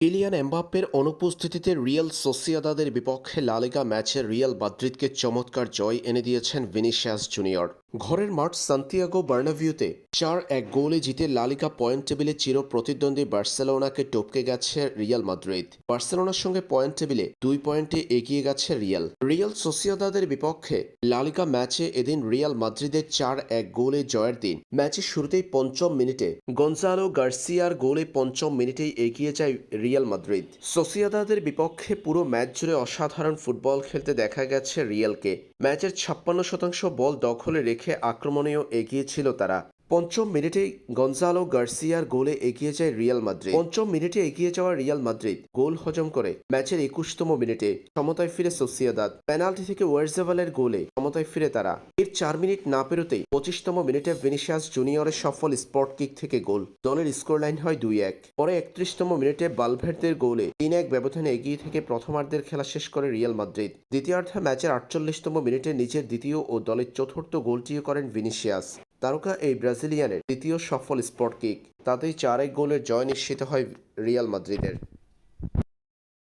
Kylian এমবাপ্পের অনুপস্থিতিতে Real সোসিয়াদাদের বিপক্ষে লালিগা ম্যাচে রিয়াল মাদ্রিদকে চমৎকার জয় এনে দিয়েছেন ভিনিসিয়াস জুনিয়র। ঘরের মাঠ সান্তিয়াগো বার্নাভিউতে চার এক গোলে জিতে লালিগা পয়েন্ট টেবিলে চির প্রতিদ্বন্দ্বী বার্সেলোনাকে টপকে গেছে রিয়াল মাদ্রিদ। বার্সেলোনার সঙ্গে পয়েন্ট টেবিলে দুই পয়েন্টে এগিয়ে গেছে রিয়াল। রিয়াল সোসিয়াদাদের বিপক্ষে লালিকা ম্যাচে এদিন রিয়াল মাদ্রিদের চার এক গোলে জয়ের দিন। ম্যাচের শুরুতেই পঞ্চম মিনিটে গঞ্জালো গার্সিয়ার গোলে পঞ্চম মিনিটেই এগিয়ে যায় রিয়াল মাদ্রিদ। সোসিয়াদাদের বিপক্ষে পুরো ম্যাচ জুড়ে অসাধারণ ফুটবল খেলতে দেখা গেছে রিয়ালকে। ম্যাচের ছাপ্পান্ন শতাংশ বল দখলে রেখে আক্রমণেও এগিয়েছিল তারা। পঞ্চম মিনিটে গঞ্জালো গার্সিয়ার গোলে এগিয়ে যায় রিয়াল মাদ্রিদ। পঞ্চম মিনিটে এগিয়ে যাওয়া রিয়াল মাদ্রিদ গোল হজম করে ম্যাচের একুশতম মিনিটে সমতায় ফিরে সোসিয়াদাদ। পেনাল্টি থেকে ওয়ার্জেভালের গোলে সমতায় ফিরে তারা। এর চার মিনিট না পেরোতেই পঁচিশতম মিনিটে ভিনিশিয়াস জুনিয়রের সফল স্পট কিক থেকে গোল। দলের স্কোর লাইন হয় দুই এক পরে একত্রিশতম মিনিটে বালভেরদের গোলে তিন এক ব্যবধানে এগিয়ে থেকে প্রথমার্ধের খেলা শেষ করে রিয়াল মাদ্রিদ। দ্বিতীয়ার্ধে ম্যাচের আটচল্লিশতম মিনিটে নিজের দ্বিতীয় ও দলের চতুর্থ গোলটিও করেন ভিনিসিয়াস তারকা এই ব্রাজিলিয়ানের দ্বিতীয় সফল স্পট কিক। তাতেই চার এক গোলের জয় নিশ্চিত হয় রিয়াল মাদ্রিদের।